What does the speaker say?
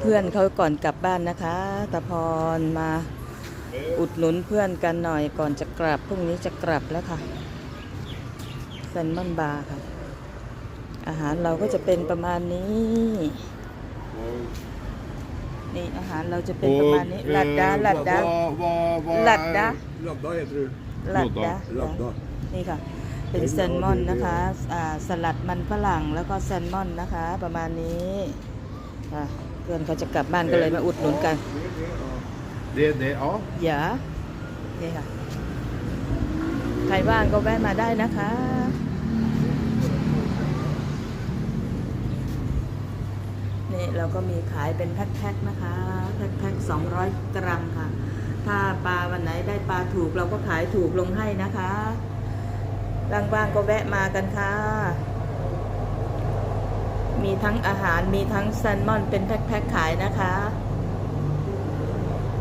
เพื่อนเขาก่อนกลับบ้านนะคะตาพรมาอุดหนุนเพื่อนกันหน่อยก่อนจะกลับพรุ่งนี้จะกลับแล้วค่ะแซนมอนบาร์ค่ะ อาหารเราก็จะเป็นประมาณนี้ นี่อาหารเราจะเป็นประมาณนี้ลัดดาลัดดาลัดดา Ladda heter det. ลัดดา Ladda. นี่ค่ะ เป็นแซลมอนนะคะอ่าสลัดมันฝรั่งแล้วก็แซลมอนนะคะ ประมาณนี้ค่ะเพื่อนเขาจะกลับบ้านก็เลยมาอุดหนุนกัน Det, det, ja. อย่านี่ค่ะ ใครว่างก็แวะมาได้นะคะนี่เราก็มีขายเป็นแพ็คๆนะคะ แพ็คๆ200กรัมค่ะ ถ้าปลาวันไหนได้ปลาถูกเราก็ขายถูกลงให้นะคะ ว่างๆก็แวะมากันค่ะ มีทั้งอาหารมีทั้งแซลมอนเป็นแพ็คๆขายนะคะ